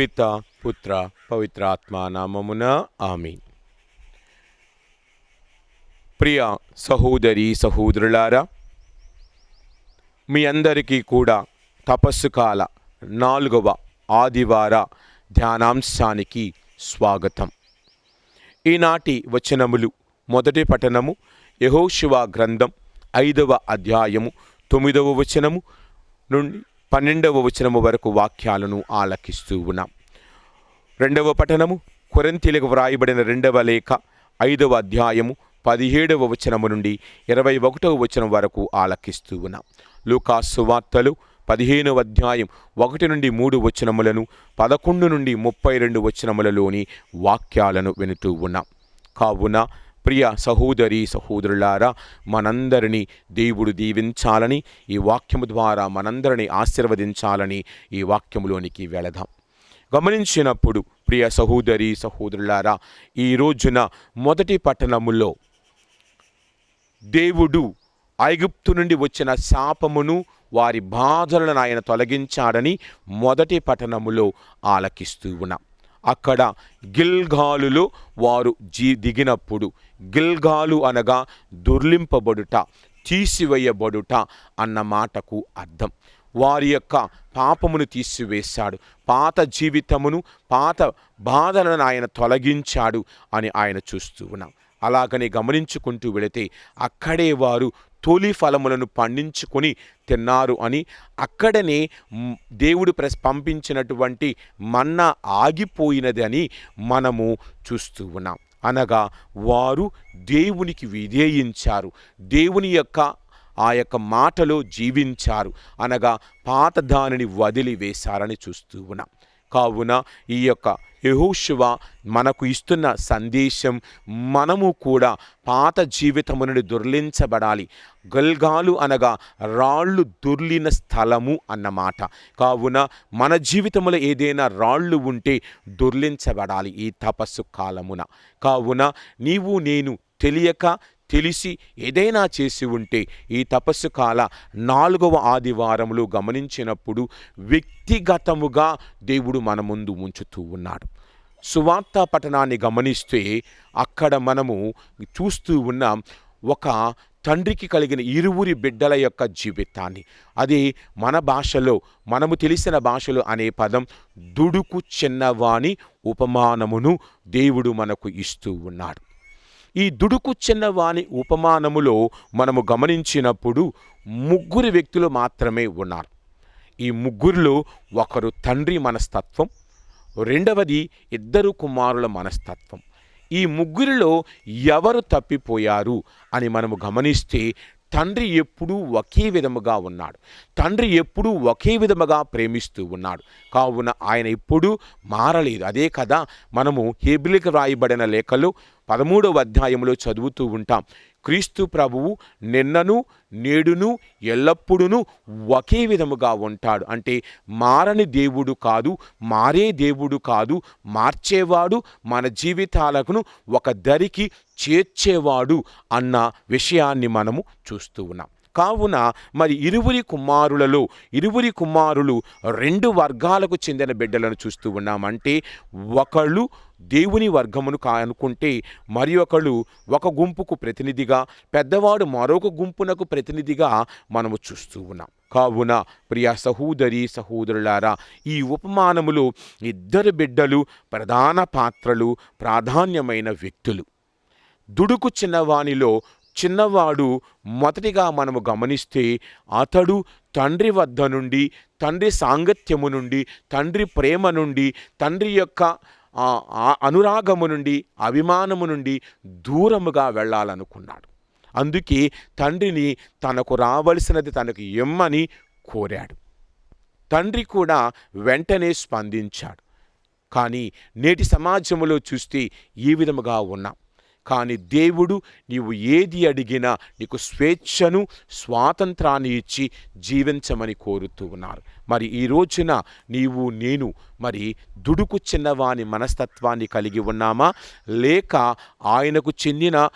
పిత పుత్ర పవిత్రాత్మ నామమున ఆమె ప్రియ సహోదరి సహోదరులారా మీ అందరికీ కూడా తపస్సు కాల నాలుగవ ఆదివార ధ్యానాంశానికి స్వాగతం. ఈనాటి వచనములు మొదటి పఠనము యహోశివ గ్రంథం ఐదవ అధ్యాయము తొమ్మిదవ వచనము నుండి పన్నెండవ వచనము వరకు వాక్యాలను ఆలకిస్తూ ఉన్నాం. రెండవ పఠనము కొరంతీలకు వ్రాయబడిన రెండవ లేఖ ఐదవ అధ్యాయము పదిహేడవ వచనము నుండి ఇరవై ఒకటవ వచనం వరకు ఆలకిస్తూ ఉన్నాం. లూకాసు వార్తలు పదిహేనవ అధ్యాయం ఒకటి నుండి మూడు వచనములను పదకొండు నుండి ముప్పై రెండు వచనములలోని వాక్యాలను వినుతూ ఉన్నాం. కావున ప్రియ సహోదరి సహోదరులారా మనందరినీ దేవుడు దీవించాలని ఈ వాక్యము ద్వారా మనందరినీ ఆశీర్వదించాలని ఈ వాక్యములోనికి వెళదాం. గమనించినప్పుడు ప్రియ సహోదరి సహోదరులారా ఈ రోజున మొదటి పట్టణములో దేవుడు ఐగుప్తు నుండి వచ్చిన శాపమును వారి బాధలను ఆయన తొలగించాడని మొదటి పట్టణములో ఆలకిస్తూ ఉన్నాం. అక్కడ గిల్గాలులో వారు జీ దిగినప్పుడు గిల్గాలు అనగా దుర్లింపబడుట తీసివేయబడుట అన్న మాటకు అర్థం. వారి యొక్క పాపమును తీసివేశాడు. పాత జీవితమును పాత బాధలను ఆయన తొలగించాడు అని ఆయన చూస్తూ ఉన్నాం. అలాగనే గమనించుకుంటూ వెళితే అక్కడే వారు తొలి ఫలములను పండించుకొని తిన్నారు అని అక్కడనే దేవుడు ప్రస్ పంపించినటువంటి మన్నా ఆగిపోయినది అని మనము చూస్తూ ఉన్నాం. అనగా వారు దేవునికి విధేయించారు. దేవుని యొక్క ఆ యొక్క మాటలో జీవించారు. అనగా పాత దానిని వదిలివేశారని చూస్తూ ఉన్నాం. కావున ఈ యొక్క యహోశివ మనకు ఇస్తున్న సందేశం మనము కూడా పాత జీవితము నుండి దొర్లించబడాలి. గల్గాలు అనగా రాళ్ళు దొర్లిన స్థలము అన్నమాట. కావున మన జీవితంలో ఏదైనా రాళ్ళు ఉంటే దొర్లించబడాలి ఈ తపస్సు కాలమున. కావున నీవు నేను తెలియక తెలిసి ఏదైనా చేసి ఉంటే ఈ తపస్సు కాల నాలుగవ ఆదివారములు గమనించినప్పుడు వ్యక్తిగతముగా దేవుడు మన ముందు ఉంచుతూ ఉన్నాడు. సువార్త పఠనాన్ని గమనిస్తే అక్కడ మనము చూస్తూ ఉన్నాం ఒక తండ్రికి కలిగిన ఇరువురి బిడ్డల యొక్క జీవితాన్ని. అది మన భాషలో మనము తెలిసిన భాషలో అనే పదం దుడుకు చిన్నవాణి ఉపమానమును దేవుడు మనకు ఇస్తూ ఉన్నాడు. ఈ దుడుకు చిన్నవాని ఉపమానములో మనము గమనించినప్పుడు ముగ్గురు వ్యక్తులు మాత్రమే ఉన్నారు. ఈ ముగ్గురిలో ఒకరు తండ్రి మనస్తత్వం రెండవది ఇద్దరు కుమారుల మనస్తత్వం. ఈ ముగ్గురిలో ఎవరు తప్పిపోయారు అని మనము గమనిస్తే తండ్రి ఎప్పుడూ ఒకే విధముగా ఉన్నాడు. తండ్రి ఎప్పుడూ ఒకే విధముగా ప్రేమిస్తూ ఉన్నాడు. కావున ఆయన ఎప్పుడూ మారలేదు. అదే కదా మనము హెబిలికి రాయబడిన లేఖలు పదమూడవ అధ్యాయంలో చదువుతూ ఉంటాం. క్రీస్తు ప్రభువు నిన్నను నేడును ఎల్లప్పుడూను ఒకే విధముగా ఉంటాడు. అంటే మారని దేవుడు కాదు మారే దేవుడు కాదు మార్చేవాడు మన జీవితాలను ఒక దరికి చేర్చేవాడు అన్న విషయాన్ని మనము చూస్తూ ఉన్నాం. కావున మరి ఇరువురి కుమారులలో ఇరువురి కుమారులు రెండు వర్గాలకు చెందిన బిడ్డలను చూస్తూ ఉన్నామంటే ఒకళ్ళు దేవుని వర్గమును కానుకుంటే మరి ఒకళ్ళు ఒక గుంపుకు ప్రతినిధిగా పెద్దవాడు మరొక గుంపునకు ప్రతినిధిగా మనము చూస్తూ ఉన్నాం. కావున ప్రియ సహోదరి సహోదరులారా ఈ ఉపమానములో ఇద్దరు బిడ్డలు ప్రధాన పాత్రలు ప్రాధాన్యమైన వ్యక్తులు. దుడుకు చిన్నవానిలో చిన్నవాడు మొదటిగా మనము గమనిస్తే అతడు తండ్రి వద్ద నుండి తండ్రి సాంగత్యము నుండి తండ్రి ప్రేమ నుండి తండ్రి యొక్క అనురాగము నుండి అభిమానము నుండి దూరముగా వెళ్ళాలనుకున్నాడు. అందుకే తండ్రిని తనకు రావలసినది తనకు ఇమ్మని కోరాడు. తండ్రి కూడా వెంటనే స్పందించాడు. కానీ నేటి సమాజంలో చూస్తే ఈ విధముగా ఉన్నాం. కానీ దేవుడు నీవు ఏది అడిగినా నీకు స్వేచ్ఛను స్వాతంత్రాన్ని ఇచ్చి జీవించమని కోరుతూ ఉన్నారు. మరి ఈ రోజున నీవు నేను మరి దుడుకు చిన్నవాని మనస్తత్వాన్ని కలిగి ఉన్నామా? లేక ఆయనకు చెందిన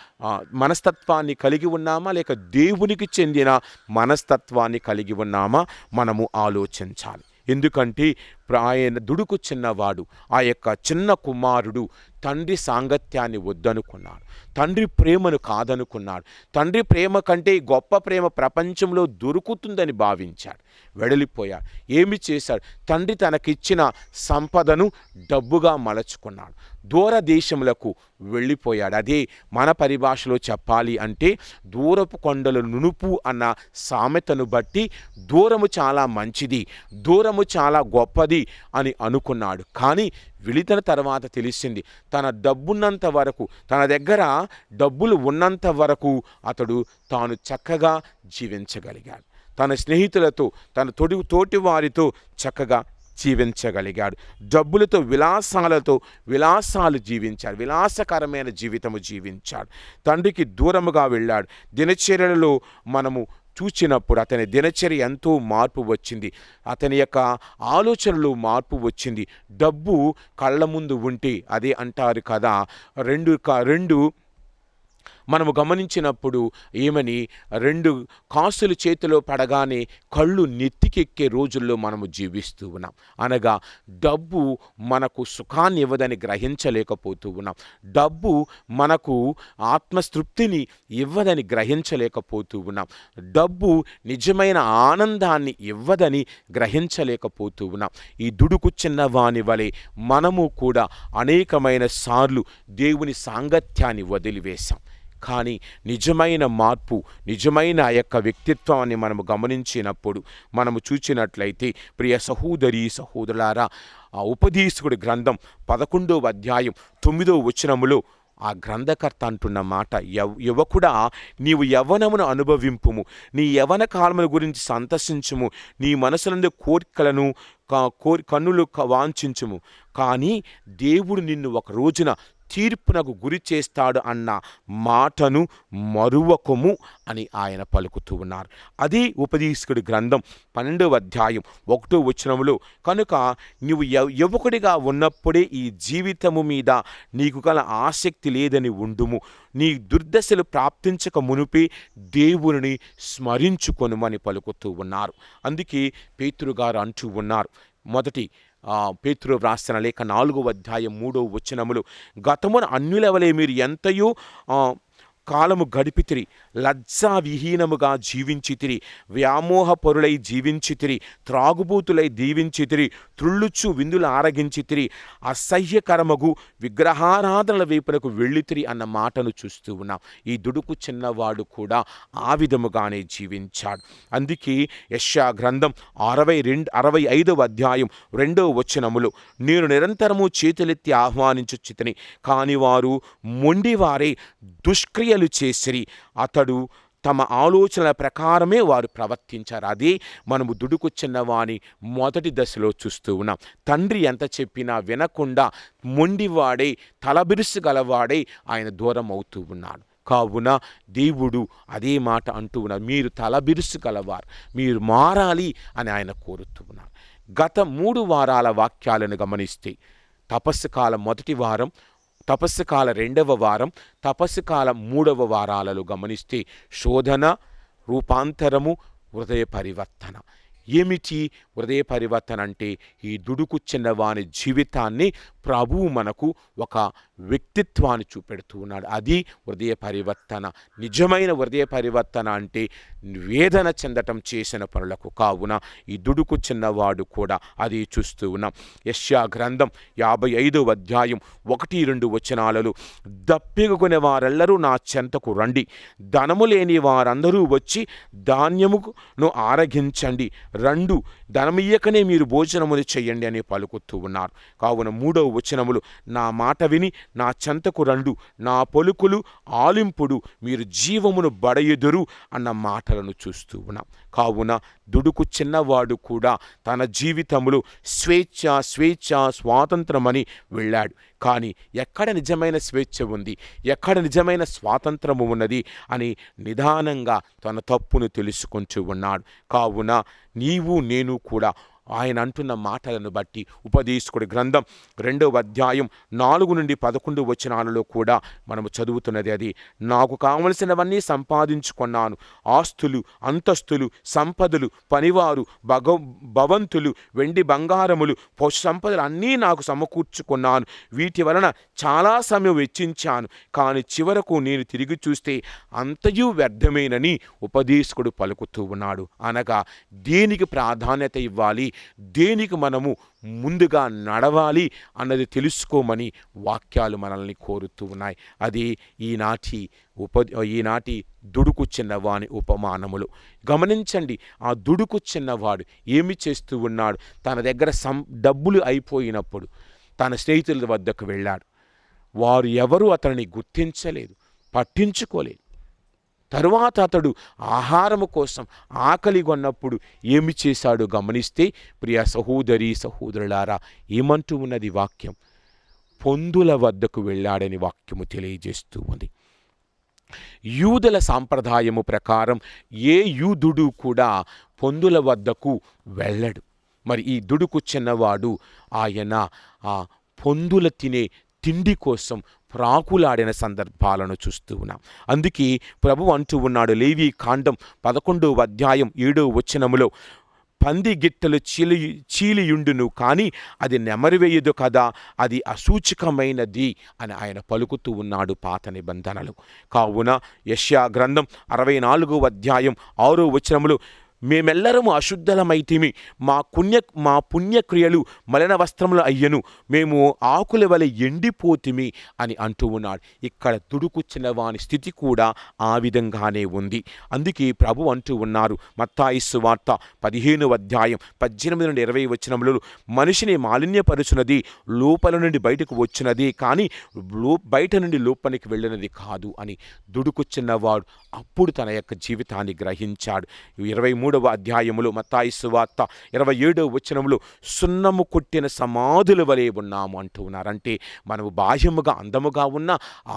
మనస్తత్వాన్ని కలిగి ఉన్నామా? లేక దేవునికి చెందిన మనస్తత్వాన్ని కలిగి ఉన్నామా? మనము ఆలోచించాలి. ఎందుకంటే ఆయన దుడుకు చిన్నవాడు. ఆ యొక్క చిన్న కుమారుడు తండ్రి సాంగత్యాన్ని వద్దనుకున్నాడు. తండ్రి ప్రేమను కాదనుకున్నాడు. తండ్రి ప్రేమ కంటే గొప్ప ప్రేమ ప్రపంచంలో దొరుకుతుందని భావించాడు. వెడలిపోయాడు. ఏమి చేశాడు? తండ్రి తనకిచ్చిన సంపదను డబ్బుగా మలచుకున్నాడు. దూర దేశములకు వెళ్ళిపోయాడు. అదే మన పరిభాషలో చెప్పాలి అంటే దూరపు కొండలు నునుపు అన్న సామెతను బట్టి దూరము చాలా మంచిది. దూరము చాలా గొప్పది. అని అనుకున్నాడు. కానీ వెళితన తర్వాత తెలిసింది తన డబ్బున్నంత వరకు తన దగ్గర డబ్బులు ఉన్నంత వరకు అతడు తాను చక్కగా జీవించగలిగాడు. తన స్నేహితులతో తన తోటి తోటి వారితో చక్కగా జీవించగలిగాడు. డబ్బులతో విలాసాలతో విలాసాలు జీవించాడు. విలాసకరమైన జీవితము జీవించాడు. తండ్రికి దూరముగా వెళ్ళాడు. దినచర్యలలో మనము చూచినప్పుడు అతని దినచర్య ఎంతో మార్పు వచ్చింది. అతని యొక్క ఆలోచనలు మార్పు వచ్చింది. డబ్బు కళ్ళ ముందు ఉంటే అదే అంటారు కదా. రెండు రెండు మనము గమనించినప్పుడు ఏమని రెండు కాసులు చేతిలో పడగానే కళ్ళు నెత్తికెక్కే రోజుల్లో మనము జీవిస్తూ ఉన్నాం. అనగా డబ్బు మనకు సుఖాన్ని ఇవ్వదని గ్రహించలేకపోతూ ఉన్నాం. డబ్బు మనకు ఆత్మస్తృప్తిని ఇవ్వదని గ్రహించలేకపోతూ ఉన్నాం. డబ్బు నిజమైన ఆనందాన్ని ఇవ్వదని గ్రహించలేకపోతూ ఉన్నాం. ఈ దుడుకు చిన్నవాని వలె మనము కూడా అనేకమైన సార్లు దేవుని సాంగత్యాన్ని వదిలివేశాం. కానీ నిజమైన మార్పు నిజమైన ఆ యొక్క వ్యక్తిత్వాన్ని మనము గమనించినప్పుడు మనము చూచినట్లయితే ప్రియ సహోదరి సహోదరులారా ఆ ఉపదేశకుడి గ్రంథం పదకొండో అధ్యాయం తొమ్మిదో వచనములో ఆ గ్రంథకర్త అంటున్న మాట యవ్ యువకుడా నీవు యవ్వనమును అనుభవింపుము నీ యవన కాలముల గురించి సంతసించుము నీ మనసులందు కోరికలను కోరి కన్నులు వాంఛించుము కానీ దేవుడు నిన్ను ఒక రోజున తీర్పునకు గురి చేస్తాడు అన్న మాటను మరువకము అని ఆయన పలుకుతూ ఉన్నారు. అది ఉపదేశకుడి గ్రంథం పన్నెండవ అధ్యాయం ఒకటో వచనములో కనుక నీవు యువకుడిగా ఉన్నప్పుడే ఈ జీవితము మీద నీకు గల ఆసక్తి లేదని ఉండుము. నీ దుర్దశలు ప్రాప్తించక మునిపే దేవుని స్మరించుకొనుమని పలుకుతూ ఉన్నారు. అందుకే పేతురు గారు అంటూ ఉన్నారు. మొదటి పేతురు వ్రాసిన లేఖ నాలుగో అధ్యాయం మూడో వచనములు గతమున అన్యులవలే మీరు ఎంతయో కాలము గడిపితిరి. లజ్జా విహీనముగా జీవించితిరి వ్యామోహపరులై జీవించితిరి త్రాగుబూతులై దీవించితిరి త్రుళ్ళుచ్చు విందులు ఆరగించితిరి అసహ్యకరమగు విగ్రహారాధనల వైపునకు వెళ్ళితిరి అన్న మాటను చూస్తూ ఉన్నాం. ఈ దుడుకు చిన్నవాడు కూడా ఆ విధముగానే జీవించాడు. అందుకే యశా గ్రంథం అరవై రెండు అరవై ఐదవ అధ్యాయం రెండవ వచనములు. నేను నిరంతరము చేతులెత్తి ఆహ్వానించుచితిని కాని వారు మొండివారే దుష్క్రియలు చేసిరి. అతడు తమ ఆలోచనల ప్రకారమే వారు ప్రవర్తించారు. అదే మనము దుడుకు చిన్నవాని మొదటి దశలో చూస్తూ ఉన్నాం. తండ్రి ఎంత చెప్పినా వినకుండా మొండివాడే తలబిరుసు గలవాడే ఆయన దూరం అవుతూ ఉన్నాడు. కావున దేవుడు అదే మాట అంటూ ఉన్నారు. మీరు తలబిరుసు గలవారు మీరు మారాలి అని ఆయన కోరుతూ ఉన్నారు. గత మూడు వారాల వాక్యాలను గమనిస్తే తపస్సు కాలం మొదటి వారం తపస్సు కాల రెండవ వారం తపస్సు కాల మూడవ వారాలలో గమనిస్తే శోధన రూపాంతరము హృదయ పరివర్తన. ఏమిటి హృదయ పరివర్తన అంటే? ఈ దుడుకు చిన్నవాని జీవితాన్ని ప్రభువు మనకు ఒక వ్యక్తిత్వాన్ని చూపెడుతూ ఉన్నాడు. అది హృదయ పరివర్తన నిజమైన హృదయ పరివర్తన అంటే వేదన చెందటం చేసిన పనులకు కావున ఈ దుడుకు చిన్నవాడు కూడా అది చూస్తూ ఉన్నాం. యశ్యా గ్రంథం యాభై ఐదవ అధ్యాయం ఒకటి రెండు వచనాలలో దప్పిగొనే వారెల్లరూ నా చెంతకు రండి. ధనము లేని వారందరూ వచ్చి ధాన్యమును ఆరగించండి. రెండు ధనమియ్యకనే మీరు భోజనములు చెయ్యండి అని పలుకుతూ ఉన్నారు. కావున మూడవ వచనములు నా మాట విని నా చెంతకు రండు నా పలుకులు ఆలింపుడు మీరు జీవమును బడయుదురు అన్న మాటలను చూస్తూ ఉన్నాం. కావున దుడుకు చిన్నవాడు కూడా తన జీవితంలో స్వేచ్ఛ స్వేచ్ఛ స్వాతంత్రమని వెళ్ళాడు. కానీ ఎక్కడ నిజమైన స్వేచ్ఛ ఉంది? ఎక్కడ నిజమైన స్వాతంత్రము ఉన్నది? అని నిదానంగా తన తప్పును తెలుసుకుంటూ ఉన్నాడు. కావున నీవు నేను కూడా ఆయన అంటున్న మాటలను బట్టి ఉపదేశకుడి గ్రంథం రెండవ అధ్యాయం నాలుగు నుండి పదకొండు వచనాలలో కూడా మనము చదువుతున్నది అది. నాకు కావలసినవన్నీ సంపాదించుకున్నాను. ఆస్తులు అంతస్తులు సంపదలు పనివారు భగ భవంతులు వెండి బంగారములు పశు సంపదలు అన్నీ నాకు సమకూర్చుకున్నాను. వీటి వలన చాలా సమయం వెచ్చించాను. కానీ చివరకు నేను తిరిగి చూస్తే అంతయు వ్యర్థమేనని ఉపదేశకుడు పలుకుతూ ఉన్నాడు. అనగా దేనికి ప్రాధాన్యత ఇవ్వాలి? దేనికి మనము ముందుగా నడవాలి అన్నది తెలుసుకోమని వాక్యాలు మనల్ని కోరుతూ ఉన్నాయి. అది ఈనాటి ఉప ఈనాటి దుడుకు చిన్నవాని ఉపమానములు. గమనించండి ఆ దుడుకు చిన్నవాడు ఏమి చేస్తూ ఉన్నాడు? తన దగ్గర సం డబ్బులు అయిపోయినప్పుడు తన స్నేహితుల వద్దకు వెళ్ళాడు. వారు ఎవరు అతనిని గుర్తించలేదు పట్టించుకోలేదు. తరువాత అతడు ఆహారము కోసం ఆకలి కొన్నప్పుడు ఏమి చేశాడో గమనిస్తే ప్రియ సహోదరి సహోదరులారా ఏమంటూ ఉన్నది వాక్యం? పొందుల వద్దకు వెళ్ళాడని వాక్యము తెలియజేస్తూ ఉంది. యూదుల సాంప్రదాయము ప్రకారం ఏ యూదుడు కూడా పొందుల వద్దకు వెళ్ళడు. మరి ఈ దుడుకు చిన్నవాడు ఆయన ఆ పొందుల తినే తిండి కోసం ప్రాకులాడిన సందర్భాలను చూస్తూ ఉన్నాం. అందుకే ప్రభు అంటూ ఉన్నాడు లేవి కాండం పదకొండవ అధ్యాయం ఏడో వచనములో పంది గిట్టలు చీలి చీలియుండును కానీ అది నెమరివేయదు కదా అది అసూచకమైనది అని ఆయన పలుకుతూ ఉన్నాడు పాత నిబంధనలు. కావున యష్యా గ్రంథం అరవై నాలుగో అధ్యాయం ఆరో వచనములు మేమెల్లరము అశుద్ధలమైతిమి. మా పుణ్య మా పుణ్యక్రియలు మలిన వస్త్రములు అయ్యను. మేము ఆకుల వలె ఎండిపోతిమి అని అంటూ ఉన్నాడు. ఇక్కడ తుడుకుచ్చిన వాని స్థితి కూడా ఆ విధంగానే ఉంది. అందుకే ప్రభు అంటూ ఉన్నారు. మత్తాయిస్సు వార్త పదిహేను అధ్యాయం పద్దెనిమిది నుండి ఇరవై వచ్చినములు మనిషిని మాలిన్యపరుచున్నది లోపల నుండి బయటకు వచ్చినది కానీ లో బయట నుండి లోపలికి వెళ్ళినది కాదు అని దుడుకుచ్చినవాడు అప్పుడు తన యొక్క జీవితాన్ని గ్రహించాడు. ఇరవై మూడు మూడవ అధ్యాయములు మత్తాయిస్సు వార్త ఇరవై ఏడవ వచనములు సున్నము కొట్టిన సమాధుల వలె ఉన్నాము అంటూ ఉన్నారంటే మనము బాహ్యముగా అందముగా ఉన్న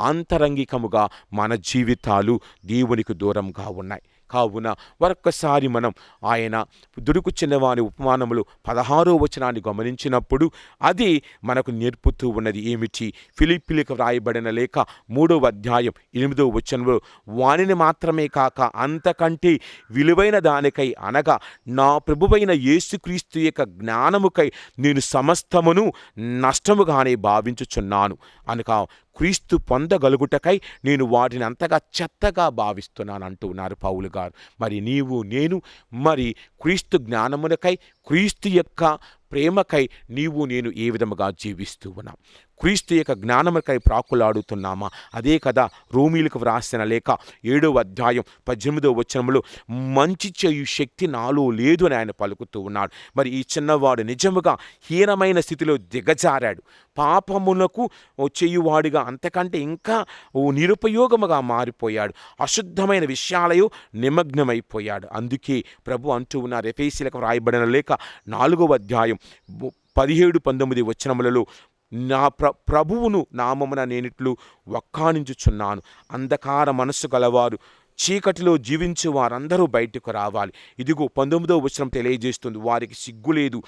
ఆంతరంగికముగా మన జీవితాలు దేవునికి దూరంగా ఉన్నాయి. కావున మరొక్కసారి మనం ఆయన దుడుకు చిన్నవాని ఉపమానములు పదహారో వచనాన్ని గమనించినప్పుడు అది మనకు నేర్పుతూ ఉన్నది ఏమిటి? ఫిలిపిలికి వ్రాయబడిన లేక మూడవ అధ్యాయం ఎనిమిదవ వచనంలో వానిని మాత్రమే కాక అంతకంటే విలువైన దానికై అనగా నా ప్రభువైన యేసుక్రీస్తు యొక్క జ్ఞానముకై నేను సమస్తమును నష్టముగానే భావించుచున్నాను. అనగా క్రీస్తు పొందగలుగుటకై నేను వాటిని అంతగా చెత్తగా భావిస్తున్నాను అంటూ ఉన్నారు పౌలు గారు. మరి నీవు నేను మరి క్రీస్తు జ్ఞానమునకై క్రీస్తు యొక్క ప్రేమకై నీవు నేను ఏ విధముగా జీవిస్తూ ఉన్నాం. క్రీస్తు యొక్క జ్ఞానముకై ప్రాకులాడుతున్నామా? అదే కదా రోమీలకు వ్రాసిన లేక ఏడవ అధ్యాయం పద్దెనిమిదో వచనములో మంచి చేయు శక్తి నాలో లేదు అని ఆయన పలుకుతూ ఉన్నాడు. మరి ఈ చిన్నవాడు నిజముగా హీనమైన స్థితిలో దిగజారాడు. పాపమునకు చేయువాడిగా అంతకంటే ఇంకా ఓ నిరుపయోగముగా మారిపోయాడు. అశుద్ధమైన విషయాలయో నిమగ్నమైపోయాడు. అందుకే ప్రభు అంటూ ఉన్నారు ఎఫేసీలకు వ్రాయబడిన లేక నాలుగవ అధ్యాయం పదిహేడు పంతొమ్మిది వచనములలో నా ప్ర ప్రభువును నామమున నేనిట్లు వక్కానించుచున్నాను. అంధకార మనస్సు గలవారు చీకటిలో జీవించే వారందరూ బయటకు రావాలి. ఇదిగో పంతొమ్మిదో వచనం తెలియజేస్తుంది. వారికి సిగ్గులేదు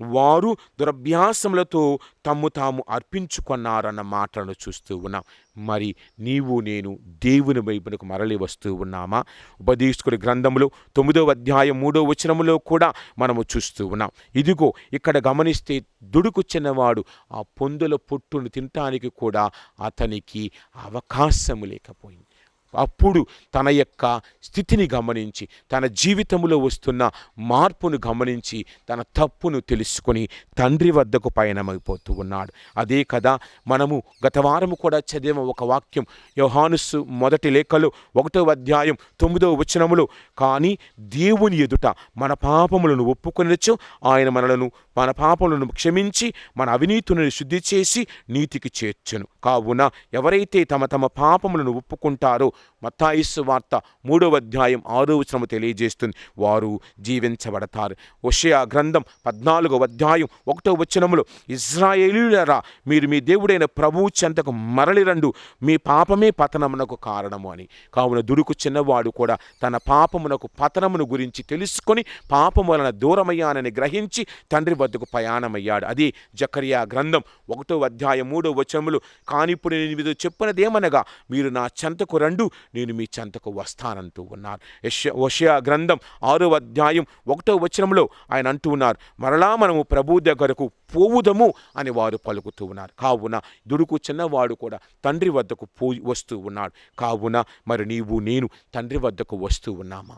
వారు దురభ్యాసములతో తమ్ము తాము అర్పించుకున్నారన్న మాటలను చూస్తూ ఉన్నాం. మరి నీవు నేను దేవుని వైపునకు మరలి వస్తూ ఉన్నామా? ఉపదేశకుడి గ్రంథంలో తొమ్మిదవ అధ్యాయం మూడో వచనములో కూడా మనము చూస్తూ ఉన్నాం. ఇదిగో ఇక్కడ గమనిస్తే దుడుకు చిన్నవాడు ఆ పొందుల పొట్టును తినటానికి కూడా అతనికి అవకాశము లేకపోయింది. అప్పుడు తన యొక్క స్థితిని గమనించి తన జీవితంలో వస్తున్న మార్పును గమనించి తన తప్పును తెలుసుకొని తండ్రి వద్దకు పయనమైపోతూ ఉన్నాడు. అదే కదా మనము గత వారము కూడా చదివిన ఒక వాక్యం యోహానుసు మొదటి లేఖలో ఒకటో అధ్యాయం తొమ్మిదవ వచనములో కానీ దేవుని ఎదుట మన పాపములను ఒప్పుకొనొచ్చు ఆయన మనలను మన పాపములను క్షమించి మన అవినీతులను శుద్ధి చేసి నీతికి చేర్చును. కావున ఎవరైతే తమ తమ పాపములను ఒప్పుకుంటారో మత్తాయిస్సు వార్త మూడవ అధ్యాయం ఆరో వచనము తెలియజేస్తుంది. వారు జీవించబడతారు. ఒషయా గ్రంథం పద్నాలుగవ అధ్యాయం ఒకటో వచనములో ఇజ్రాయేలీలరా మీరు మీ దేవుడైన ప్రభువు చెంతకు మరలిరండు మీ పాపమే పతనమునకు కారణము అని. కావున దుడుకు చిన్నవాడు కూడా తన పాపమునకు పతనమును గురించి తెలుసుకొని పాపం వలన దూరమయ్యానని గ్రహించి తండ్రి వద్దకు ప్రయాణమయ్యాడు. అది జకరియా గ్రంథం ఒకటో అధ్యాయం మూడో వచనములు కానిప్పుడు నేను మీతో చెప్పినదేమనగా మీరు నా చెంతకు రండు నేను మీ చెంతకు వస్తానంటూ ఉన్నారు. యెషయా- గ్రంథం ఆరో అధ్యాయం ఒకటో వచనంలో ఆయన అంటూ ఉన్నారు మరలా మనము ప్రభు దగ్గరకు పోవుదము అని వారు పలుకుతూ ఉన్నారు. కావున దుడుకు చిన్నవాడు కూడా తండ్రి వద్దకు పో వస్తూ ఉన్నాడు. కావున మరి నీవు నేను తండ్రి వద్దకు వస్తూ ఉన్నామా?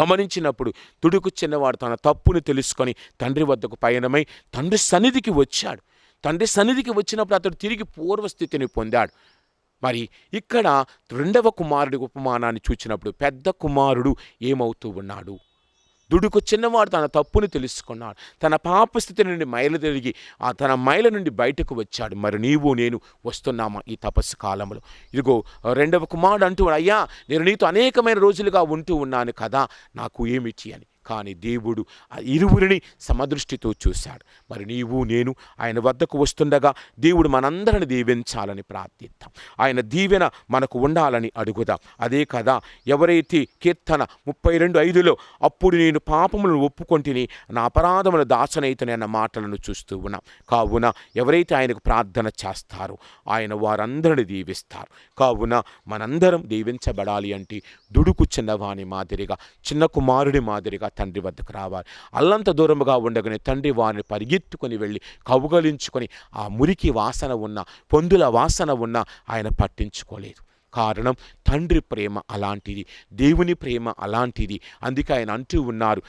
గమనించినప్పుడు తుడుకు చిన్నవాడు తన తప్పును తెలుసుకొని తండ్రి వద్దకు పయనమై తండ్రి సన్నిధికి వచ్చాడు. తండ్రి సన్నిధికి వచ్చినప్పుడు అతడు తిరిగి పూర్వస్థితిని పొందాడు. మరి ఇక్కడ రెండవ కుమారుడి ఉపమానాన్ని చూచినప్పుడు పెద్ద కుమారుడు ఏమవుతూ ఉన్నాడు? దుడుకు చిన్నవాడు తన తప్పుని తెలుసుకున్నాడు. తన పాప స్థితి నుండి మైలు తిరిగి ఆ తన మైల నుండి బయటకు వచ్చాడు. మరి నీవు నేను వస్తున్నామా ఈ తపస్సు కాలంలో? ఇదిగో రెండవ కుమారుడు అంటూ అయ్యా నేను నీతో అనేకమైన రోజులుగా ఉంటూ ఉన్నాను కదా నాకు ఏమిటి అని. కానీ దేవుడు ఆ ఇరువురిని సమదృష్టితో చూశాడు. మరి నీవు నేను ఆయన వద్దకు వస్తుండగా దేవుడు మనందరిని దీవించాలని ప్రార్థిద్దాం. ఆయన దీవెన మనకు ఉండాలని అడుగుదాం. అదే కదా ఎవరైతే కీర్తన ముప్పై రెండు ఐదులో అప్పుడు నేను పాపములను ఒప్పుకొంటిని నా అపరాధముల దాసనైతని అన్న మాటలను చూస్తూ ఉన్నాం. కావున ఎవరైతే ఆయనకు ప్రార్థన చేస్తారో ఆయన వారందరిని దీవిస్తారు. కావున మనందరం దీవించబడాలి అంటే దుడుకు చిన్నవాని మాదిరిగా చిన్న కుమారుడి మాదిరిగా తండ్రి వద్దకు రావాలి. అల్లంత దూరముగా ఉండగానే తండ్రి వారిని పరిగెత్తుకొని వెళ్ళి కౌగలించుకొని ఆ మురికి వాసన ఉన్న పొందుల వాసన ఉన్న ఆయన పట్టించుకోలేదు. కారణం తండ్రి ప్రేమ అలాంటిది దేవుని ప్రేమ అలాంటిది. అందుకే ఆయన అంటూ ఉన్నారు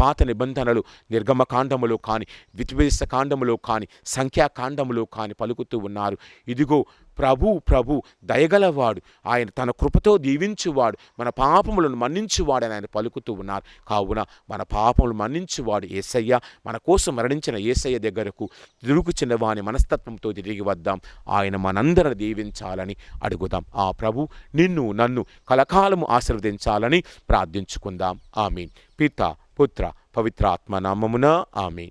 పాత నిబంధనలు నిర్గమకాండములో కానీ విద్వేష కాండములో కానీ సంఖ్యాకాండములో కానీ పలుకుతూ ఉన్నారు. ఇదిగో ప్రభు ప్రభు దయగలవాడు. ఆయన తన కృపతో దీవించువాడు. మన పాపములను మన్నించువాడని ఆయన పలుకుతూ ఉన్నారు. కావున మన పాపములు మన్నించువాడు ఏసయ్య. మన కోసం మరణించిన ఏసయ్య దగ్గరకు తిరుగు చిన్నవాని మనస్తత్వంతో తిరిగి వద్దాం. ఆయన మనందరిని దీవించాలని అడుగుదాం. ఆ ప్రభు నిన్ను నన్ను కలకాలము ఆశీర్వదించాలని ప్రార్థించుకుందాం. ఆమీన్. పిత పుత్ర పవిత్రాత్మ నామమున ఆమెన్.